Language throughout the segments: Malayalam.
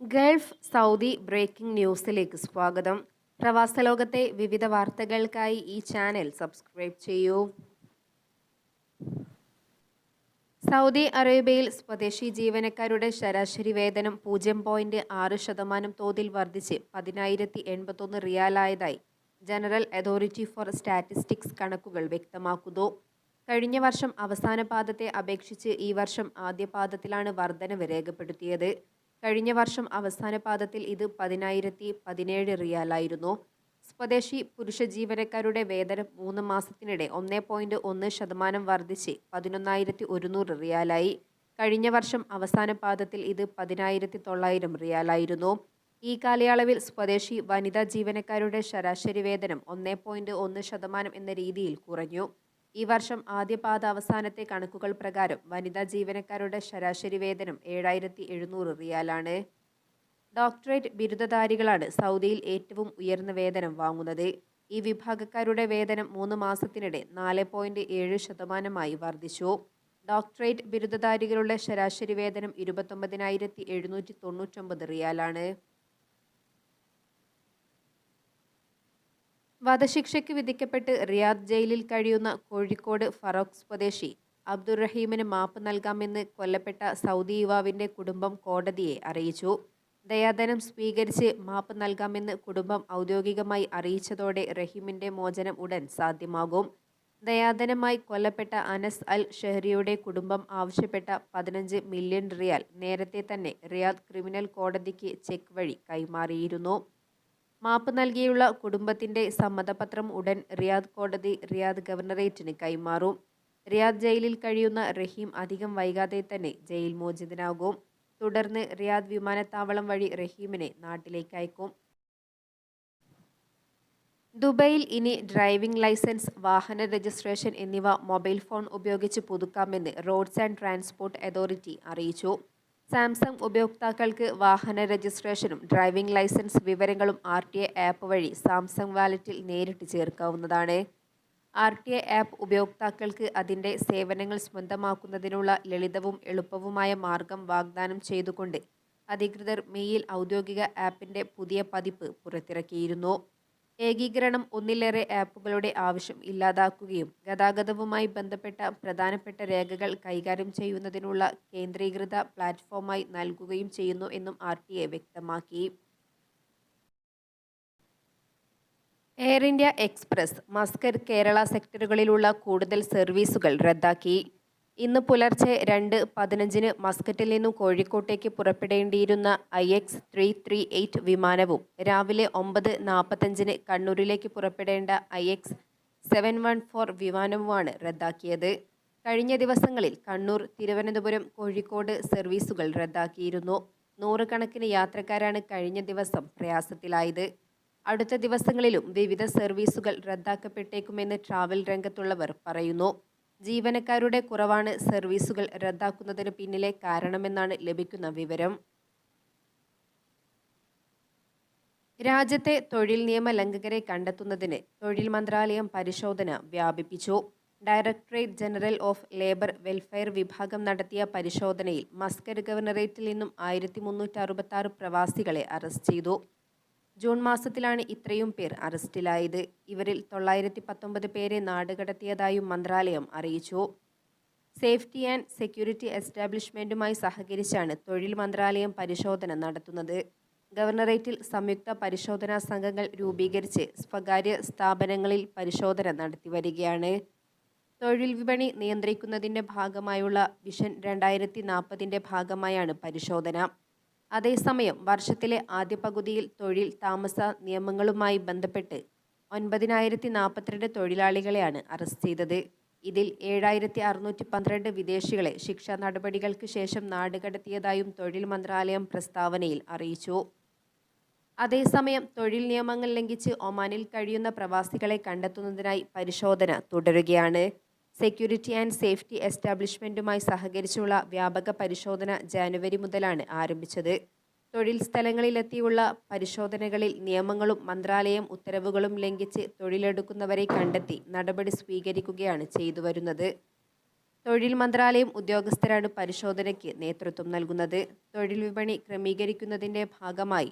ഗൾഫ് സൗദി ബ്രേക്കിംഗ് ന്യൂസിലേക്ക് സ്വാഗതം. പ്രവാസ ലോകത്തെ വിവിധ വാർത്തകൾക്കായി ഈ ചാനൽ സബ്സ്ക്രൈബ് ചെയ്യൂ. സൗദി അറേബ്യയിൽ സ്വദേശി ജീവനക്കാരുടെ ശരാശരി വേതനം പൂജ്യം പോയിന്റ് ആറ് ശതമാനം തോതിൽ വർദ്ധിച്ച് പതിനായിരത്തി എൺപത്തൊന്ന് റിയാലായതായി ജനറൽ അതോറിറ്റി ഫോർ സ്റ്റാറ്റിസ്റ്റിക്സ് കണക്കുകൾ വ്യക്തമാക്കുന്നു. കഴിഞ്ഞ വർഷം അവസാന പാദത്തെ അപേക്ഷിച്ച് ഈ വർഷം ആദ്യ പാദത്തിലാണ് വർധനവ് രേഖപ്പെടുത്തിയത്. കഴിഞ്ഞ വർഷം അവസാന പാദത്തിൽ ഇത് പതിനായിരത്തി പതിനേഴ് റിയാലായിരുന്നു. സ്വദേശി പുരുഷ ജീവനക്കാരുടെ വേതനം മൂന്ന് മാസത്തിനിടെ ഒന്നേ പോയിന്റ് ഒന്ന് ശതമാനം വർദ്ധിച്ച് പതിനൊന്നായിരത്തി ഒരുന്നൂറ് റിയാലായി. കഴിഞ്ഞ വർഷം അവസാന പാദത്തിൽ ഇത് പതിനായിരത്തി തൊള്ളായിരം റിയാലായിരുന്നു. ഈ കാലയളവിൽ സ്വദേശി വനിതാ ജീവനക്കാരുടെ ശരാശരി വേതനം ഒന്നേ പോയിന്റ് ഒന്ന് ശതമാനം എന്ന രീതിയിൽ കുറഞ്ഞു. ഈ വർഷം ആദ്യപാദ അവസാനത്തെ കണക്കുകൾ പ്രകാരം വനിതാ ജീവനക്കാരുടെ ശരാശരി വേതനം ഏഴായിരത്തി എഴുന്നൂറ് റിയാലാണ്. ഡോക്ടറേറ്റ് ബിരുദധാരികളാണ് സൗദിയിൽ ഏറ്റവും ഉയർന്ന വേതനം വാങ്ങുന്നത്. ഈ വിഭാഗക്കാരുടെ വേതനം മൂന്ന് മാസത്തിനിടെ നാല് പോയിന്റ് ഏഴ് ശതമാനമായി വർദ്ധിച്ചു. ഡോക്ടറേറ്റ് ബിരുദധാരികളുടെ ശരാശരി വേതനം ഇരുപത്തൊമ്പതിനായിരത്തി എഴുന്നൂറ്റി തൊണ്ണൂറ്റൊമ്പത് റിയാലാണ്. വധശിക്ഷയ്ക്ക് വിധിക്കപ്പെട്ട് റിയാദ് ജയിലിൽ കഴിയുന്ന കോഴിക്കോട് ഫറോക്ക് സ്വദേശി അബ്ദുറഹീമിന് മാപ്പ് നൽകാമെന്ന് കൊല്ലപ്പെട്ട സൗദി യുവാവിന്റെ കുടുംബം കോടതിയെ അറിയിച്ചു. ദയാധനം സ്വീകരിച്ച് മാപ്പ് നൽകാമെന്ന് കുടുംബം ഔദ്യോഗികമായി അറിയിച്ചതോടെ റഹീമിന്റെ മോചനം ഉടൻ സാധ്യമാകും. ദയാധനമായി കൊല്ലപ്പെട്ട അനസ് അൽ ഷെഹ്രിയുടെ കുടുംബം ആവശ്യപ്പെട്ട പതിനഞ്ച് മില്യൺ റിയാൽ നേരത്തെ തന്നെ റിയാദ് ക്രിമിനൽ കോടതിക്ക് ചെക്ക് വഴി കൈമാറിയിരുന്നു. മാപ്പ് നൽകിയുള്ള കുടുംബത്തിന്റെ സമ്മതപത്രം ഉടൻ റിയാദ് കോടതി റിയാദ് ഗവർണറേറ്റിന് കൈമാറും. റിയാദ് ജയിലിൽ കഴിയുന്ന റഹീം അധികം വൈകാതെ തന്നെ ജയിൽ മോചിതനാകും. തുടർന്ന് റിയാദ് വിമാനത്താവളം വഴി റഹീമിനെ നാട്ടിലേക്ക് അയക്കും. ദുബൈയിൽ ഇനി ഡ്രൈവിംഗ് ലൈസൻസ് വാഹന രജിസ്ട്രേഷൻ എന്നിവ മൊബൈൽ ഫോൺ ഉപയോഗിച്ച് പുതുക്കാമെന്ന് റോഡ്സ് ആൻഡ് ട്രാൻസ്പോർട്ട് അതോറിറ്റി അറിയിച്ചു. സാംസങ് ഉപയോക്താക്കൾക്ക് വാഹന രജിസ്ട്രേഷനും ഡ്രൈവിംഗ് ലൈസൻസ് വിവരങ്ങളും ആർ ടി എ ആപ്പ് വഴി സാംസങ് വാലറ്റിൽ നേരിട്ട് ചേർക്കാവുന്നതാണ്. ആർ ടി എ ആപ്പ് ഉപയോക്താക്കൾക്ക് അതിന്റെ സേവനങ്ങൾ സ്വന്തമാക്കുന്നതിനുള്ള ലളിതവും എളുപ്പവുമായ മാർഗം വാഗ്ദാനം ചെയ്തുകൊണ്ട് അധികൃതർ മെയിൽ ഔദ്യോഗിക ആപ്പിന്റെ പുതിയ പതിപ്പ് പുറത്തിറക്കിയിരുന്നു. ഏകീകരണം ഒന്നിലേറെ ആപ്പുകളുടെ ആവശ്യം ഇല്ലാതാക്കുകയും ഗതാഗതവുമായി ബന്ധപ്പെട്ട പ്രധാനപ്പെട്ട രേഖകൾ കൈകാര്യം ചെയ്യുന്നതിനുള്ള കേന്ദ്രീകൃത പ്ലാറ്റ്ഫോമായി നൽകുകയും ചെയ്യുന്നു എന്നും ആർ വ്യക്തമാക്കി. Air India Express Muscat Kerala സെക്ടറുകളിലുള്ള കൂടുതൽ സർവീസുകൾ റദ്ദാക്കി. ഇന്ന് പുലർച്ചെ രണ്ട് പതിനഞ്ചിന് മസ്കറ്റിൽ നിന്നും കോഴിക്കോട്ടേക്ക് പുറപ്പെടേണ്ടിയിരുന്ന I X three three eight വിമാനവും രാവിലെ ഒമ്പത് നാൽപ്പത്തഞ്ചിന് കണ്ണൂരിലേക്ക് പുറപ്പെടേണ്ട I X seven one four വിമാനവുമാണ് റദ്ദാക്കിയത്. കഴിഞ്ഞ ദിവസങ്ങളിൽ കണ്ണൂർ തിരുവനന്തപുരം കോഴിക്കോട് സർവീസുകൾ റദ്ദാക്കിയിരുന്നു. നൂറുകണക്കിന് യാത്രക്കാരാണ് കഴിഞ്ഞ ദിവസം പ്രയാസത്തിലായത്. അടുത്ത ദിവസങ്ങളിലും വിവിധ സർവീസുകൾ റദ്ദാക്കപ്പെട്ടേക്കുമെന്ന് ട്രാവൽ രംഗത്തുള്ളവർ പറയുന്നു. ജീവനക്കാരുടെ കുറവാണ് സർവീസുകൾ റദ്ദാക്കുന്നതിന് പിന്നിലെ കാരണമെന്നാണ് ലഭിക്കുന്ന വിവരം. രാജ്യത്തെ തൊഴിൽ നിയമ ലംഘകരെ കണ്ടെത്തുന്നതിന് തൊഴിൽ മന്ത്രാലയം പരിശോധന വ്യാപിപ്പിച്ചു. Directorate general of labour welfare വിഭാഗം നടത്തിയ പരിശോധനയിൽ മസ്കർ ഗവർണറേറ്റിൽ നിന്നും ആയിരത്തി പ്രവാസികളെ അറസ്റ്റ് ചെയ്തു. ജൂൺ മാസത്തിലാണ് ഇത്രയും പേർ അറസ്റ്റിലായത്. ഇവരിൽ തൊള്ളായിരത്തി പത്തൊമ്പത് പേരെ നാടുകടത്തിയതായും മന്ത്രാലയം അറിയിച്ചു. സേഫ്റ്റി ആൻഡ് സെക്യൂരിറ്റി എസ്റ്റാബ്ലിഷ്മെന്റുമായി സഹകരിച്ചാണ് തൊഴിൽ മന്ത്രാലയം പരിശോധന നടത്തുന്നത്. ഗവർണറേറ്റിൽ സംയുക്ത പരിശോധനാ സംഘങ്ങൾ രൂപീകരിച്ച് സ്വകാര്യ സ്ഥാപനങ്ങളിൽ പരിശോധന നടത്തിവരികയാണ്. തൊഴിൽ വിപണി നിയന്ത്രിക്കുന്നതിന്റെ ഭാഗമായുള്ള വിഷൻ രണ്ടായിരത്തി നാൽപ്പതിന്റെ ഭാഗമായാണ് പരിശോധന. അതേസമയം വർഷത്തിലെ ആദ്യ പകുതിയിൽ തൊഴിൽ താമസ നിയമങ്ങളുമായി ബന്ധപ്പെട്ട് ഒൻപതിനായിരത്തി നാൽപ്പത്തിരണ്ട് തൊഴിലാളികളെയാണ് അറസ്റ്റ് ചെയ്തത്. ഇതിൽ ഏഴായിരത്തി അറുന്നൂറ്റി പന്ത്രണ്ട് വിദേശികളെ ശിക്ഷാ നടപടികൾക്ക് ശേഷം നാടുകടത്തിയതായും തൊഴിൽ മന്ത്രാലയം പ്രസ്താവനയിൽ അറിയിച്ചു. അതേസമയം തൊഴിൽ നിയമങ്ങൾ ലംഘിച്ച് ഒമാനിൽ കഴിയുന്ന പ്രവാസികളെ കണ്ടെത്തുന്നതിനായി പരിശോധന തുടരുകയാണ്. സെക്യൂരിറ്റി ആൻഡ് സേഫ്റ്റി എസ്റ്റാബ്ലിഷ്മെന്റുമായി സഹകരിച്ചുള്ള വ്യാപക പരിശോധന ജാനുവരി മുതലാണ് ആരംഭിച്ചത്. തൊഴിൽ സ്ഥലങ്ങളിലെത്തിയുള്ള പരിശോധനകളിൽ നിയമങ്ങളും മന്ത്രാലയം ഉത്തരവുകളും ലംഘിച്ച് തൊഴിലെടുക്കുന്നവരെ കണ്ടെത്തി നടപടി സ്വീകരിക്കുകയാണ് ചെയ്തു വരുന്നത്. തൊഴിൽ മന്ത്രാലയം ഉദ്യോഗസ്ഥരാണ് പരിശോധനയ്ക്ക് നേതൃത്വം നൽകുന്നത്. തൊഴിൽ വിപണി ക്രമീകരിക്കുന്നതിന്റെ ഭാഗമായി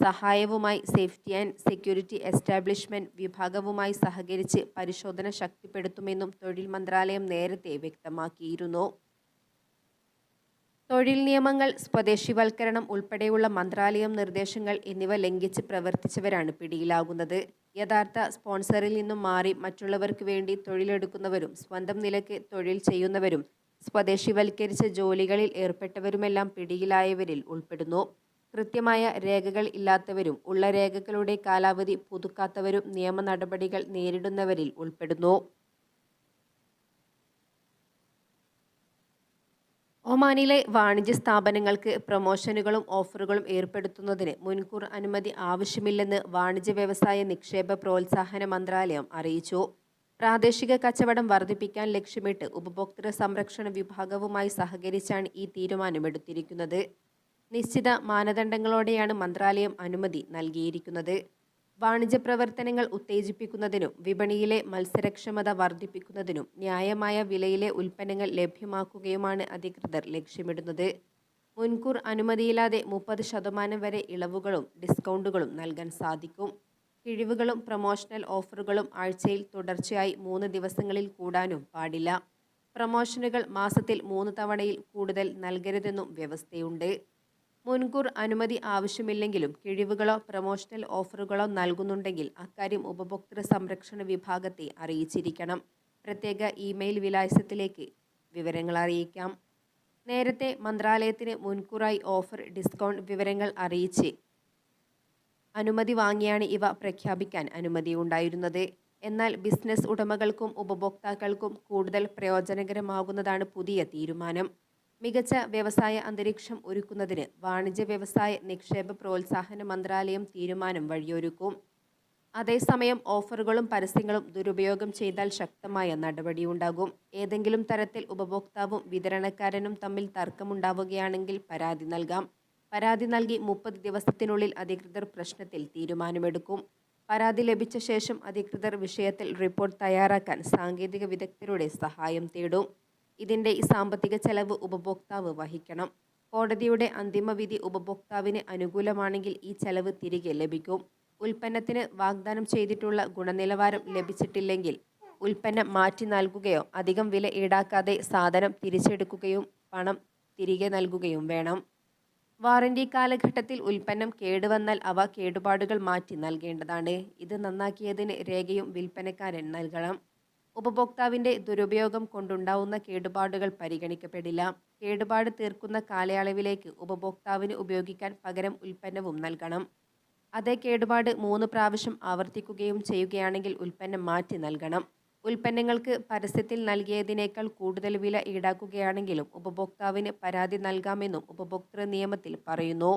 സഹായവുമായി സേഫ്റ്റി ആൻഡ് സെക്യൂരിറ്റി എസ്റ്റാബ്ലിഷ്മെന്റ് വിഭാഗവുമായി സഹകരിച്ച് പരിശോധന ശക്തിപ്പെടുത്തുമെന്നും തൊഴിൽ മന്ത്രാലയം നേരത്തെ വ്യക്തമാക്കിയിരുന്നു. തൊഴിൽ നിയമങ്ങൾ സ്വദേശിവൽക്കരണം ഉൾപ്പെടെയുള്ള മന്ത്രാലയം നിർദ്ദേശങ്ങൾ എന്നിവ ലംഘിച്ച് പ്രവർത്തിച്ചവരാണ് പിടിയിലാകുന്നത്. യഥാർത്ഥ സ്പോൺസറിൽ നിന്നും മാറി മറ്റുള്ളവർക്ക് വേണ്ടി തൊഴിലെടുക്കുന്നവരും സ്വന്തം നിലയ്ക്ക് തൊഴിൽ ചെയ്യുന്നവരും സ്വദേശിവൽക്കരിച്ച ജോലികളിൽ ഏർപ്പെട്ടവരുമെല്ലാം പിടിയിലായവരിൽ ഉൾപ്പെടുന്നു. കൃത്യമായ രേഖകൾ ഇല്ലാത്തവരും ഉള്ള രേഖകളുടെ കാലാവധി പുതുക്കാത്തവരും നിയമ നടപടികൾ നേരിടുന്നവരിൽ ഉൾപ്പെടുന്നു. ഒമാനിലെ വാണിജ്യ സ്ഥാപനങ്ങൾക്ക് പ്രൊമോഷനുകളും ഓഫറുകളും ഏർപ്പെടുത്തുന്നതിന് മുൻകൂർ അനുമതി ആവശ്യമില്ലെന്ന് വാണിജ്യ വ്യവസായ നിക്ഷേപ പ്രോത്സാഹന മന്ത്രാലയം അറിയിച്ചു. പ്രാദേശിക കച്ചവടം വർദ്ധിപ്പിക്കാൻ ലക്ഷ്യമിട്ട് ഉപഭോക്തൃ സംരക്ഷണ വിഭാഗവുമായി സഹകരിച്ചാണ് ഈ തീരുമാനമെടുത്തിരിക്കുന്നത്. നിശ്ചിത മാനദണ്ഡങ്ങളോടെയാണ് മന്ത്രാലയം അനുമതി നൽകിയിരിക്കുന്നത്. വാണിജ്യ പ്രവർത്തനങ്ങൾ ഉത്തേജിപ്പിക്കുന്നതിനും വിപണിയിലെ മത്സരക്ഷമത വർദ്ധിപ്പിക്കുന്നതിനും ന്യായമായ വിലയിലെ ഉൽപ്പന്നങ്ങൾ ലഭ്യമാക്കുകയുമാണ് അധികൃതർ ലക്ഷ്യമിടുന്നത്. മുൻകൂർ അനുമതിയില്ലാതെ മുപ്പത് ശതമാനം വരെ ഇളവുകളും ഡിസ്കൗണ്ടുകളും നൽകാൻ സാധിക്കും. കിഴിവുകളും പ്രൊമോഷണൽ ഓഫറുകളും ആഴ്ചയിൽ തുടർച്ചയായി മൂന്ന് ദിവസങ്ങളിൽ കൂടാനും പാടില്ല. പ്രമോഷനുകൾ മാസത്തിൽ മൂന്ന് തവണയിൽ കൂടുതൽ നൽകരുതെന്നും വ്യവസ്ഥയുണ്ട്. മുൻകൂർ അനുമതി ആവശ്യമില്ലെങ്കിലും കിഴിവുകളോ പ്രമോഷണൽ ഓഫറുകളോ നൽകുന്നുണ്ടെങ്കിൽ അക്കാര്യം ഉപഭോക്തൃ സംരക്ഷണ വിഭാഗത്തെ അറിയിച്ചിരിക്കണം. പ്രത്യേക ഇമെയിൽ വിലാസത്തിലേക്ക് വിവരങ്ങൾ അറിയിക്കാം. നേരത്തെ മന്ത്രാലയത്തിന് മുൻകൂറായി ഓഫർ ഡിസ്കൗണ്ട് വിവരങ്ങൾ അറിയിച്ച് അനുമതി വാങ്ങിയാണ് ഇവ പ്രഖ്യാപിക്കാൻ അനുമതിയുണ്ടായിരുന്നത്. എന്നാൽ ബിസിനസ് ഉടമകൾക്കും ഉപഭോക്താക്കൾക്കും കൂടുതൽ പ്രയോജനകരമാകുന്നതാണ് പുതിയ തീരുമാനം. മികച്ച വ്യവസായ അന്തരീക്ഷം ഒരുക്കുന്നതിന് വാണിജ്യ വ്യവസായ നിക്ഷേപ പ്രോത്സാഹന മന്ത്രാലയം തീരുമാനം വഴിയൊരുക്കും. അതേസമയം ഓഫറുകളും പരസ്യങ്ങളും ദുരുപയോഗം ചെയ്താൽ ശക്തമായ നടപടിയുണ്ടാകും. ഏതെങ്കിലും തരത്തിൽ ഉപഭോക്താവും വിതരണക്കാരനും തമ്മിൽ തർക്കമുണ്ടാവുകയാണെങ്കിൽ പരാതി നൽകാം. പരാതി നൽകി മുപ്പത് ദിവസത്തിനുള്ളിൽ അധികൃതർ പ്രശ്നത്തിൽ തീരുമാനമെടുക്കും. പരാതി ലഭിച്ച ശേഷം അധികൃതർ വിഷയത്തിൽ റിപ്പോർട്ട് തയ്യാറാക്കാൻ സാങ്കേതിക വിദഗ്ധരുടെ സഹായം തേടും. ഇതിന്റെ സാമ്പത്തിക ചെലവ് ഉപഭോക്താവ് വഹിക്കണം. കോടതിയുടെ അന്തിമ വിധി ഉപഭോക്താവിന് അനുകൂലമാണെങ്കിൽ ഈ ചെലവ് തിരികെ ലഭിക്കും. ഉൽപ്പന്നത്തിന് വാഗ്ദാനം ചെയ്തിട്ടുള്ള ഗുണനിലവാരം ലഭിച്ചിട്ടില്ലെങ്കിൽ ഉൽപ്പന്നം മാറ്റി നൽകുകയോ അധികം വില ഈടാക്കാതെ സാധനം തിരിച്ചെടുക്കുകയും പണം തിരികെ നൽകുകയും വേണം. വാറണ്ടി കാലഘട്ടത്തിൽ ഉൽപ്പന്നം കേടുവന്നാൽ അവ കേടുപാടുകൾ മാറ്റി നൽകേണ്ടതാണ്. ഇത് നന്നാക്കിയതിന് രേഖയും വിൽപ്പനക്കാരൻ നൽകണം. ഉപഭോക്താവിന്റെ ദുരുപയോഗം കൊണ്ടുണ്ടാവുന്ന കേടുപാടുകൾ പരിഗണിക്കപ്പെടില്ല. കേടുപാട് തീർക്കുന്ന കാലയളവിലേക്ക് ഉപഭോക്താവിന് ഉപയോഗിക്കാൻ പകരം ഉൽപ്പന്നവും നൽകണം. അതേ കേടുപാട് മൂന്ന് പ്രാവശ്യം ആവർത്തിക്കുകയും ചെയ്യുകയാണെങ്കിൽ ഉൽപ്പന്നം മാറ്റി നൽകണം. ഉൽപ്പന്നങ്ങൾക്ക് പരസ്യത്തിൽ നൽകിയതിനേക്കാൾ കൂടുതൽ വില ഈടാക്കുകയാണെങ്കിലും ഉപഭോക്താവിന് പരാതി നൽകാമെന്നും ഉപഭോക്തൃ നിയമത്തിൽ പറയുന്നു.